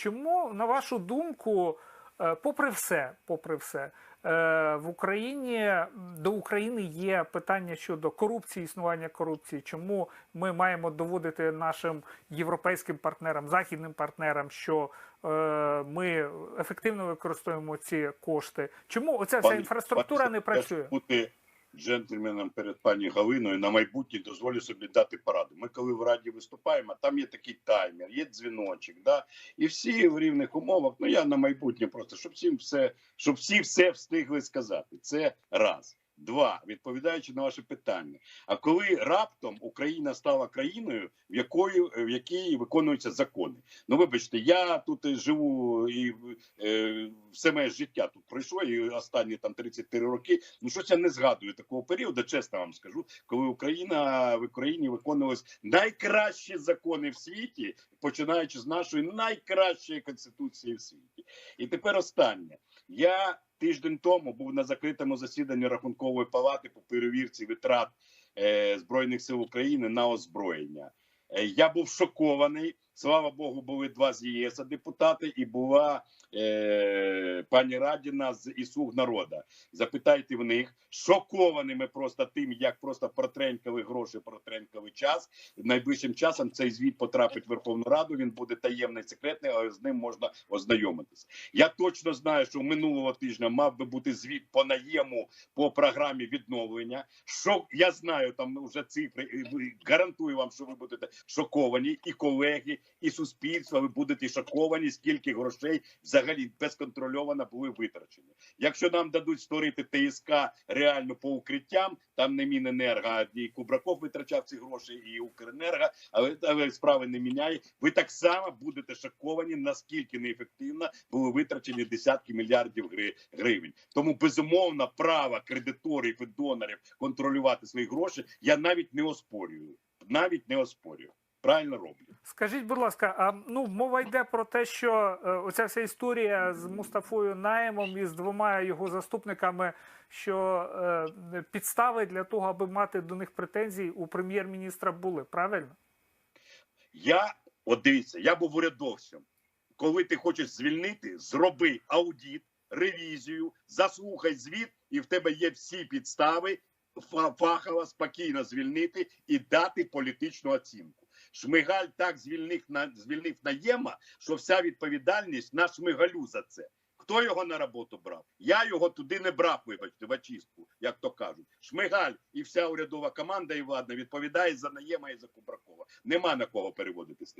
Чому, на вашу думку, е, попри все, попри все, е, в Україні до України є питання щодо корупції, існування корупції. Чому ми маємо доводити нашим європейським партнерам, західним партнерам, що е, ми ефективно використовуємо ці кошти? Чому оця вся інфраструктура не працює? бути джентльменом перед пані Галиною на майбутнє дозволю собі дати пораду. Ми коли в раді виступаємо, там є такий таймер, є дзвіночок, да? і всі в рівних умовах. Ну я на майбутнє просто, щоб всім все, щоб всі все встигли сказати. Це раз. Два, відповідаючи на ваше питання. А коли раптом Україна стала країною, в якої в якій виконуються закони? Ну вибачте, я тут живу і е, все моє життя тут пройшло, і останні там 33 роки. Ну щось я не згадую такого періоду, чесно вам скажу, коли Україна в Україні виконувались найкращі закони в світі, починаючи з нашої найкращої конституції в світі. І тепер останнє. Я тиждень тому був на закритому засіданні рахункової палати по перевірці витрат е, збройних сил України на озброєння. Е, я був шокований. Слава Богу, були два з ЄС депутати, і була е, пані Радіна з і слуг народа. Запитайте в них, шокованими просто тим, як просто протренькали гроші, протренькали час. Найближчим часом цей звіт потрапить в Верховну Раду. Він буде таємний, секретний, але з ним можна ознайомитися. Я точно знаю, що минулого тижня мав би бути звіт по наєму по програмі відновлення. Що я знаю, там вже цифри гарантую вам, що ви будете шоковані, і колеги, і суспільство. Ви будете шоковані, скільки грошей взагалі безконтрольовано були витрачені. Якщо нам дадуть створити ТСК реально по укриттям, там не Міненерго, а і Кубраков витрачав ці гроші, і Укренерго, але, але справи не міняє. Ви так само будете шоковані, наскільки неефективно були витрачені десятки мільярдів гривень. Тому безумовно право кредиторів і донорів контролювати свої гроші я навіть не оспорюю. Навіть не оспорюю. Правильно роблю. Скажіть, будь ласка, а ну мова йде про те, що е, оця вся історія з Мустафою Наємом і з двома його заступниками, що е, підстави для того, аби мати до них претензії, у прем'єр-міністра були правильно? Я от дивіться, я був урядовцем. Коли ти хочеш звільнити, зроби аудит, ревізію, заслухай звіт, і в тебе є всі підстави фа- фахово, спокійно звільнити і дати політичну оцінку. Шмигаль так звільнив на звільнив наєма, що вся відповідальність на шмигалю за це. Хто його на роботу брав? Я його туди не брав, вибачте, в очистку, як то кажуть. Шмигаль і вся урядова команда і владна відповідає за наєма і за Кубракова. Нема на кого переводити з